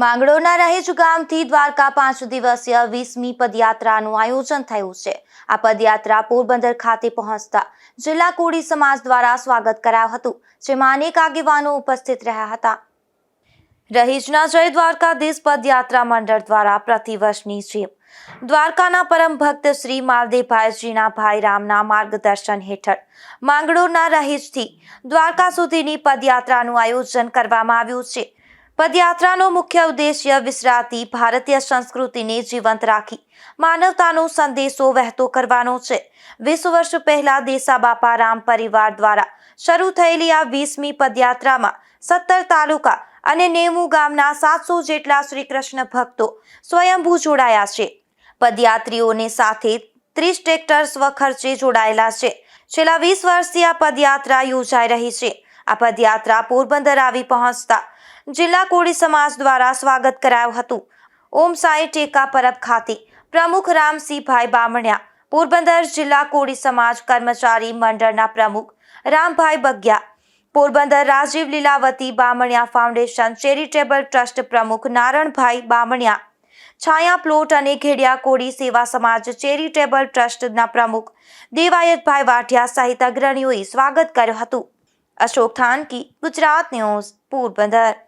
માંગરોળના રહેજ ગામથી દ્વારકા પાંચ દિવસીય વીસમી પદયાત્રાનું આયોજન થયું છે. આ પદયાત્રા પોરબંદર ખાતે પહોંચતા જિલ્લા કોળી સમાજ દ્વારા સ્વાગત કરાયું હતું, જેમાં અનેક આગેવાનો ઉપસ્થિત રહ્યા હતા. રહીજના જય દ્વારકાધીશ પદયાત્રા મંડળ દ્વારા પ્રતિવર્ષની જેમ દ્વારકાના પરમ ભક્ત શ્રી માલદેવભાઈજીના ભાઈ રામના માર્ગદર્શન હેઠળ માંગડોના રહીજથી દ્વારકા સુધીની પદયાત્રાનું આયોજન કરવામાં આવ્યું છે. પદયાત્રાનો મુખ્ય ઉદ્દેશ્ય વિસરાતી ભારતીય સંસ્કૃતિને જીવંત રાખી, માનવતાનો સંદેશો વહેતો કરવાનો છે. વીસ વર્ષ પહેલા દેસાબાપા રામ પરિવાર દ્વારા શરૂ થયેલી આ વીસમી પદયાત્રામાં સત્તર તાલુકા અને નેવું ગામના સાતસો જેટલા શ્રી કૃષ્ણ ભક્તો સ્વયંભૂ જોડાયા છે. પદયાત્રીઓને સાથે ત્રીસ ટ્રેક્ટર સ્વખર્ચે જોડાયેલા છે. છેલ્લા વીસ વર્ષથી આ પદયાત્રા યોજાઈ રહી છે. આ પદયાત્રા પોરબંદર આવી પહોંચતા જિલ્લા કોળી સમાજ દ્વારા સ્વાગત કરાયું હતું. ઓમ સાંઈ ટેકા પરબ ખાતે પ્રમુખ રામસિંહભાઈ બામણિયા, પોરબંદર જિલ્લા કોળી સમાજ કર્મચારી મંડળના પ્રમુખ Rambhai Bagya, Porbandar Rajiv Lilavati Bamaniya foundation charitable trust પ્રમુખ નારણભાઈ બામણિયા, છાયા પ્લોટ અને ઘેડિયા કોળી સેવા સમાજ ચેરિટેબલ ટ્રસ્ટના પ્રમુખ દેવાયતભાઈ વાઠિયા સહિત અગ્રણીઓએ સ્વાગત કર્યું હતું. અશોક થાનકી, ગુજરાત ન્યૂઝ, પોરબંદર.